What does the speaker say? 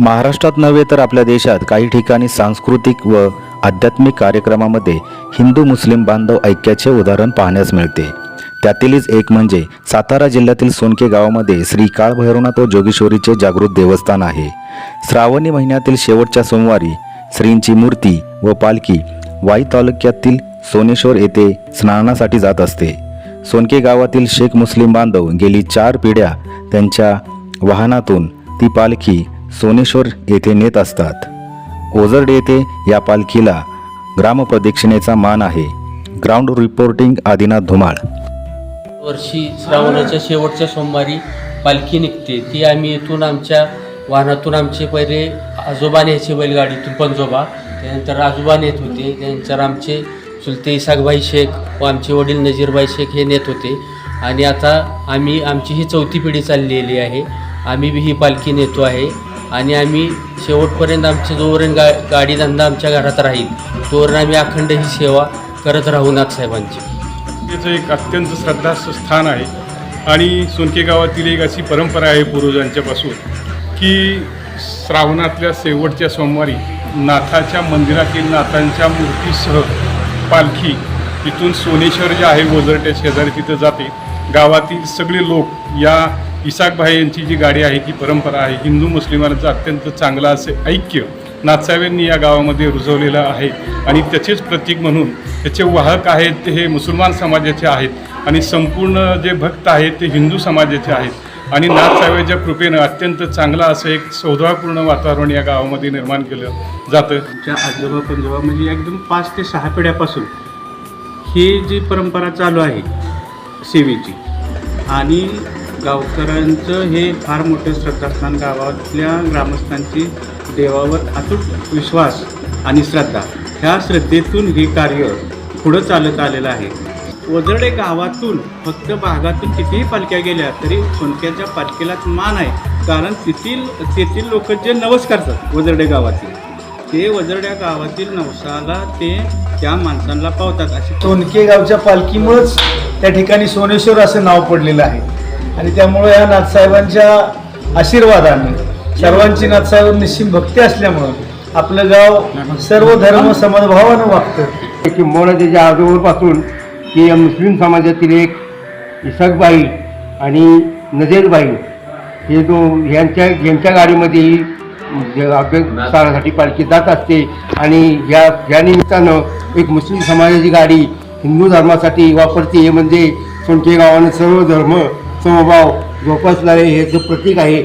महाराष्ट्रात नव्हे तर आपल्या देशात काही ठिकाणी सांस्कृतिक व आध्यात्मिक कार्यक्रमामध्ये हिंदू मुस्लिम बांधव ऐक्याचे उदाहरण पाहण्यास मिळते. त्यातीलच एक म्हणजे सातारा जिल्ह्यातील सोनके गावामध्ये श्री काळ भैरवनाथ व जोगेश्वरीचे जागृत देवस्थान आहे. श्रावणी महिन्यातील शेवटच्या सोमवारी श्रींची मूर्ती व पालखी वाई तालुक्यातील सोनेश्वर येथे स्नानासाठी जात असते. सोनके गावातील शेख मुस्लिम बांधव गेली चार पिढ्या त्यांच्या वाहनातून ती पालखी सोनेश्वर येथे नेत असतात. ओझरडे येथे या पालखीला ग्रामप्रदक्षिणेचा मान आहे. Ground reporting Adinath Dhumal. वर्षी श्रावणाच्या शेवटच्या सोमवारी पालखी निघते. ती आम्ही इथून आमच्या वाहनातून आमचे पहिले आजोबा न्यायचे बैलगाडीतून पंजोबा त्यानंतर आजोबा नेत होते. त्यानंतर आमचे चुलते इसाकबाई शेख व आमचे वडील नजीरबाई शेख हे नेत होते. आणि आता आम्ही आमची ही चौथी पिढी चाललेली आहे. आम्ही बी ही पालखी नेतो आहे. आणि आम्ही शेवटपर्यंत आमच्या जोपर्यंत गा गाडी धंदा आमच्या घरात राहील तोवर आम्ही अखंड ही सेवा करत राहू नाथसाहेबांची. त्याचं एक अत्यंत श्रद्धास्थान स्थान आहे. आणि सोनके गावातील एक अशी परंपरा आहे पूर्वजांच्यापासून की श्रावणातल्या शेवटच्या सोमवारी नाथाच्या मंदिरातील नाथांच्या मूर्तीसह पालखी तिथून सोनेश्वर जे आहे वजरट्या शेजारी तिथं जाते. गावातील सगळे लोक या इसाकभाई यांची जी गाडी आहे ती परंपरा आहे. हिंदू मुस्लिमांचं अत्यंत चांगलं असे ऐक्य नाथसाहेबांनी या गावामध्ये रुजवलेलं आहे. आणि त्याचेच प्रतीक म्हणून त्याचे वाहक आहेत ते हे मुसलमान समाजाचे आहेत. आणि संपूर्ण जे भक्त आहेत ते हिंदू समाजाचे आहेत. आणि नाथसाहेबांच्या कृपेनं अत्यंत चांगलं असं एक सौहापूर्ण वातावरण या गावामध्ये निर्माण केलं जातं. आमच्या आजोबा पंजोबा म्हणजे एकदम पाच ते सहा पिढ्यापासून ही जी परंपरा चालू आहे सेवेची आणि गावकऱ्यांचं हे फार मोठं श्रद्धास्थान गावातल्या ग्रामस्थांची देवावर अतूट विश्वास आणि श्रद्धा ह्या श्रद्धेतून हे कार्य पुढं चालत आलेलं आहे. वजरडे गावातून फक्त भागातून कितीही पालख्या गेल्या तरी सोनक्याच्या पालखीलाच मान आहे. कारण तेथील तेथील लोक जे नवस करतात वजरडे गावातील ते वजरड्या गावातील नवसाला ते त्या माणसांना पावतात असे सोनके गावच्या पालखीमुळंच त्या ठिकाणी सोनेश्वर असं नाव पडलेलं आहे. आणि त्यामुळे या नाथसाहेबांच्या आशीर्वादाने सर्वांची नाथसाहेब निश्चिम भक्ती असल्यामुळं आपलं गाव सर्व धर्म समभावानं वागतं. किंबहुना त्याच्या आजोबरपासून की या मुस्लिम समाजातील एक इसकबाई आणि नजेरबाई हे जो यांच्या यांच्या गाडीमध्ये ही अभ्यासासाठी पालखी जात असते आणि या या निमित्तानं एक मुस्लिम समाजाची गाडी हिंदू धर्मासाठी वापरते. हे म्हणजे सोनके गावानं सर्व धर्म समभाव जोपासणारे हे जे प्रतीक आहे